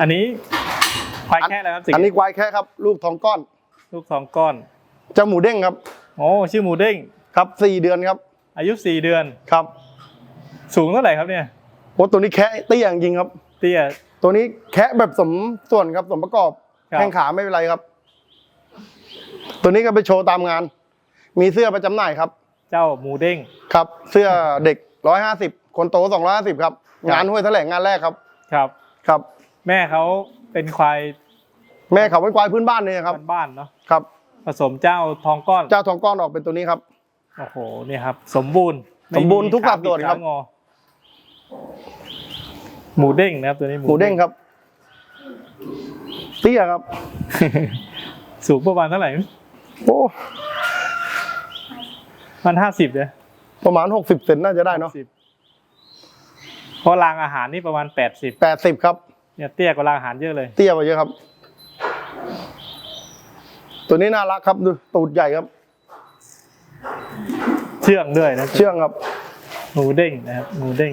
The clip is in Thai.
อันนี้ควายแค่แล้วครับสิอันนี้ควายแค่ครับ ลูกทองก้อน ลูกสองก้อนเจ้าหมูเด้งครับโอ้ชื่อหมูเด้งครับสี่เดือนครับ อายุสี่เดือนครับ สูงเท่าไหร่ครับเนี่ยโอ้ตัวนี้แค่เตี้ยจริงๆครับ เตี้ยตัวนี้แค่แบบสมส่วนครับสมประกอบครับแข้งขาไม่เป็นไรครับ ตัวนี้ก็ไปโชว์ตามงาน มีเสื้อประจำหน่ายครับ เจ้าหมูเด้งครับ เสื้อเด็กร้อยห้าสิบคนโตสองร้อยห้าสิบครับครับงานห้วยแถลงงานแรกครับ ครับครับ แม่เขาเป็นควายแม่เขาเป็นควายพื้นบ้านเนี่ยครับบ้านๆเนาะครับ ผสมเจ้าทองก้อนเจ้าทองก้อนออกเป็นตัวนี้ครับ โอ้โหเนี่ยครับ สมบูรณ์ไสมบูรณ์ทุกสัดส่วนครับขบิขางอหมูเด้งนะครับตัวนี้หมูเด้งครับ เตี้ยครับ สูงประมาณเท่าไหร่โอ้มันห้าสิบเลยประมาณหกสิบเซนน่าจะได้เนาะสิบเพราะรางอาหารนี่ประมาณแปดสิบแปดสิบครับ เนี่ยเตี้ยกว่ารางอาหารเยอะเลย เตี้ยไปเยอะครับ ตัวนี้น่ารักครับดูตูดใหญ่ครับ เชื่องด้วยนะเชื่องครับหมูเด้งนะครับหมูเด้ง